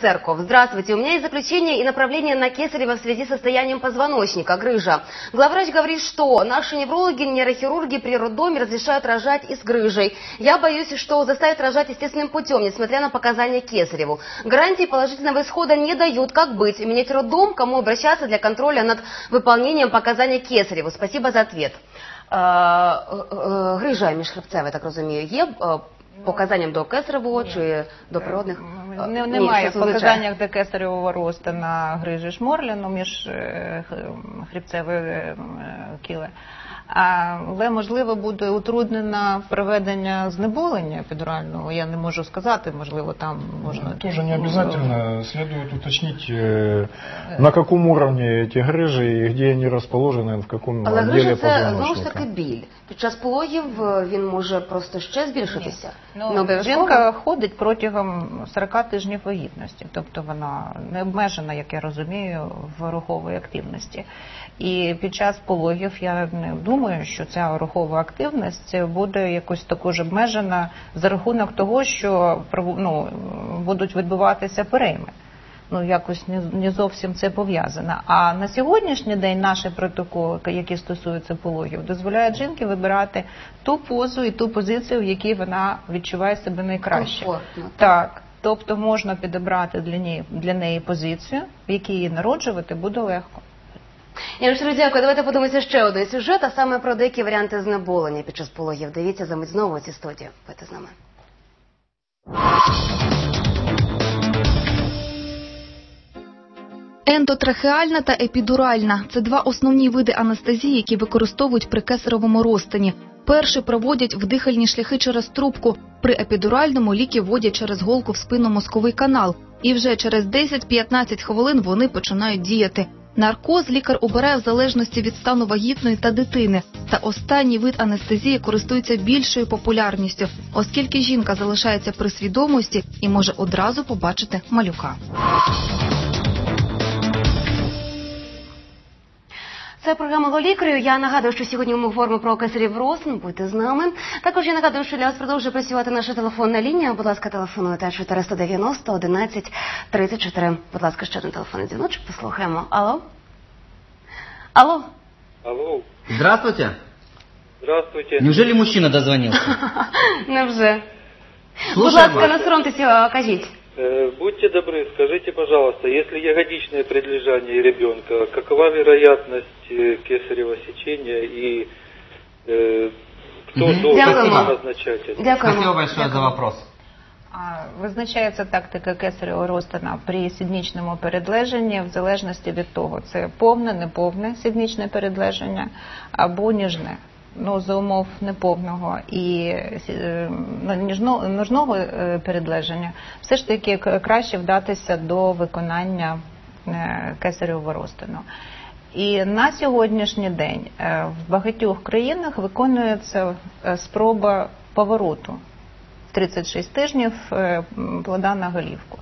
Церков. Здравствуйте. У меня есть заключение и направление на Кесарева в связи с состоянием позвоночника, грыжа. Главврач говорит, что наши неврологи, нейрохирурги при роддоме разрешают рожать и с грыжей. Я боюсь, что заставят рожать естественным путем, несмотря на показания Кесареву. Гарантии положительного исхода не дают. Как быть? Менять роддом? Кому обращаться для контроля над выполнением показаний Кесареву? Спасибо за ответ. Е, е, е, Грижа міжхребцева, я так розумію, є е, показанням до кесаревого чи до природних? Е, Не, ні, немає щось в означає. показаннях до кесаревого росту на грижі шморліну між е, х- хребцевої е, кіли. А, Але можливо буде утруднено проведення знеболення епідурального. Я не можу сказати, можливо, там можна Тоже не обязательно. Следует уточнить, э, на каком уровне эти грыжи и где они расположены, в каком Але отделе грижа це знову ж позвоночника. таки біль. Під час пологів е, він може просто ще збільшитися. Ну, Не обов'язково? жінка ходить протягом 40 тижнів вагітності, тобто вона не обмежена, як я розумію, в руховій активності. І під час пологів я не думаю, що ця рухова активність буде якось також обмежена за рахунок того, що ну, будуть відбуватися перейми. Ну, якось не, не зовсім це пов'язано. А на сьогоднішній день наші протоколи, які стосуються пологів, дозволяють жінки вибирати ту позу і ту позицію, в якій вона відчуває себе найкраще. Комфортно, Так. Тобто можна підібрати для неї, для неї позицію, в якій її народжувати буде легко. Я вам щиро дякую. Давайте подивимося ще один сюжет, а саме про деякі варіанти знеболення під час пологів. Дивіться за мить знову ці студії. Будьте з нами. Ендотрахеальна та епідуральна це два основні види анестезії, які використовують при кесаровому розтині. Перший проводять в дихальні шляхи через трубку. При епідуральному ліки вводять через голку в спинномозковий канал. І вже через 10-15 хвилин вони починають діяти. Наркоз лікар обирає в залежності від стану вагітної та дитини. Та останній вид анестезії користується більшою популярністю, оскільки жінка залишається при свідомості і може одразу побачити малюка. Це програма «Голікарю». Я нагадую, що сьогодні ми говоримо про кесарів розтин. Будьте з нами. Також я нагадую, що для вас продовжує працювати наша телефонна лінія. Будь ласка, телефонуйте 490 11 34. Будь ласка, ще один телефонний дзвіночок. Послухаємо. Алло? Алло? Алло, Здравствуйте. здравствуйте. Неужели мужчина дозвонился? Невже? Будь ласка, не соромтеся, кажіть. Э, Будьте добры, скажите, пожалуйста, если ягодичное предлежание ребенка, какова вероятность э, кесарево сечения и э, кто Мгм. должен Дякуємо. назначать это? Дякуємо. Спасибо большое за вопрос. А, Визначається тактика кесаревого розтина при сіднічному передлеженні в залежності від того, це повне, неповне сіднічне передлеження або ніжне. Ну, за умов неповного і е, ну, ножного е, передлеження, все ж таки краще вдатися до виконання е, кесаревого розтину. І на сьогоднішній день в багатьох країнах виконується спроба повороту 36 тижнів плода на голівку.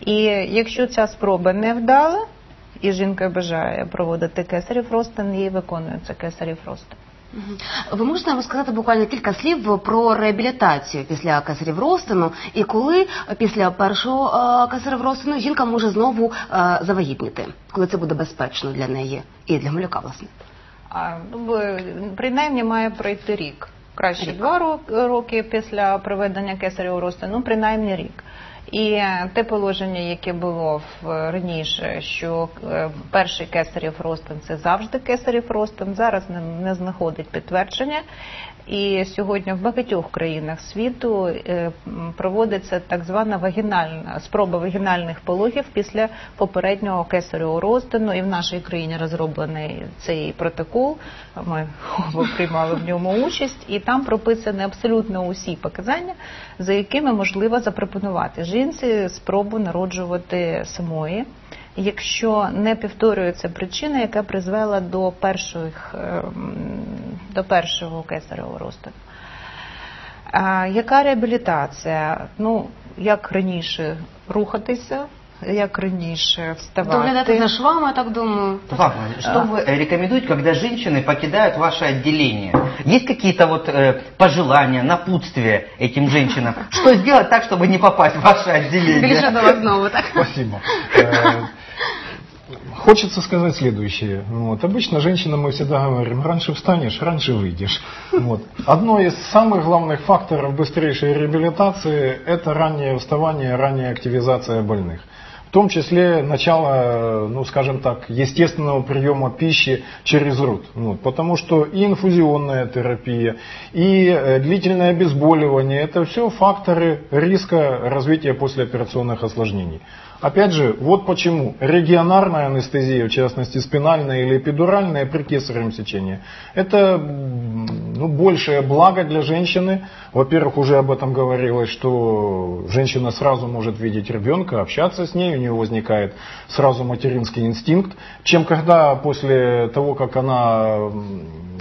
І якщо ця спроба не вдала, і жінка бажає проводити кесарів ростин, їй виконується кесарів ростин. Ви можете нам розказати буквально кілька слів про реабілітацію після кесарів розтину і коли після першого е, кесарів розтину жінка може знову е, завагітніти, коли це буде безпечно для неї і для малюка, власне. А, ну, принаймні має пройти рік. Краще два роки після проведення кесаревого ростину, ну принаймні рік. І е, те положення, яке було в раніше, що е, перший кесарів ростин це завжди кесарів ростин, зараз не, не знаходить підтвердження. І сьогодні в багатьох країнах світу е, проводиться так звана вагінальна спроба вагінальних пологів після попереднього кесаревого розтину. І в нашій країні розроблений цей протокол. Ми приймали в ньому участь, і там прописані абсолютно усі показання, за якими можливо запропонувати жінці спробу народжувати самої. Якщо не повторюється причина, яка призвела до перших ем, до першого кесаревого розтину. Яка реабілітація? Ну, як раніше, рухатися, як раніше, Доглядати вставати. за швами, я так думаю. Папа, что вы э, рекомендуете, когда женщины покидают ваше отделение? Есть какие-то вот э, пожелания, напутствия этим женщинам? Что сделать так, чтобы не попасть в ваше Більше отделение? до вас знову, так? Спасибо. Э, Хочется сказать следующее. Вот. Обычно женщинам мы всегда говорим, раньше встанешь, раньше выйдешь. Вот. Одно из самых главных факторов быстрейшей реабилитации – это раннее вставание, ранняя активизация больных. В том числе начало, ну скажем так, естественного приема пищи через рот. Вот. Потому что и инфузионная терапия, и э, длительное обезболивание – это все факторы риска развития послеоперационных осложнений. Опять же, вот почему регионарная анестезия, в частности спинальная или эпидуральная при кесаревом сечении, это ну, большее благо для женщины. Во-первых, уже об этом говорилось, что женщина сразу может видеть ребенка, общаться с ней, у нее возникает сразу материнский инстинкт, чем когда после того, как она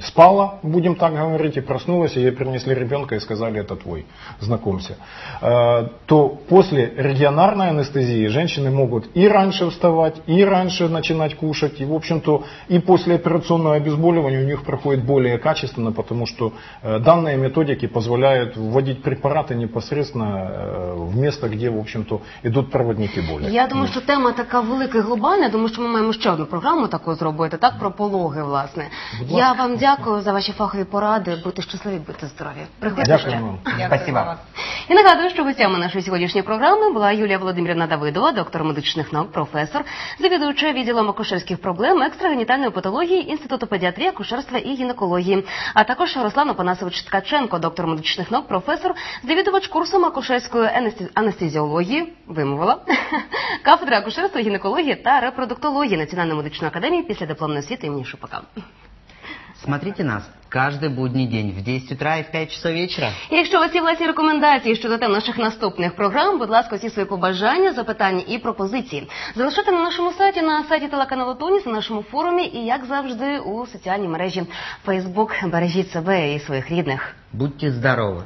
спала, будем так говорить, и проснулась, и ей принесли ребенка и сказали, это твой, знакомься, Э, то после регионарной анестезии женщины могут и раньше вставать, и раньше начинать кушать, и, в общем-то, и после операционного обезболивания у них проходит более качественно, потому что э, данные методики позволяют вводить препараты непосредственно э, в место, где, в общем-то, идут проводники боли. Я думаю, що тема така велика і глобальна, тому що ми маємо ще одну програму таку зробити, так про пологи, власне. Я вам дякую за ваші фахові поради. Будьте щасливі, будьте здорові. Приходьте Дякую ще. вам. Спасибо. І нагадую, що гостями нашої сьогоднішньої програми була Юлія Володимирівна Давидова, доктор медичних наук, професор, завідуюча відділом акушерських проблем, екстрагенітальної патології Інституту педіатрії, акушерства і гінекології, а також Руслан Опанасович Ткаченко, доктор медичних наук, професор, завідувач курсом акушерської анестезіології, вимовила, кафедри акушерства, гінекології та репродуктології Національної медичної академії після дипломної освіти імені Шупака. Смотрите нас каждый будний день в 10 утра и в 5 часов вечера. І Якщо у вас є власні рекомендації щодо тем наших наступних програм, будь ласка, всі свої побажання, запитання і пропозиції залишайте на нашому сайті, на сайті телеканалу Тоніс, на нашому форумі і, як завжди, у соціальній мережі Facebook. Бережіть себе і своїх рідних. Будьте здоровы.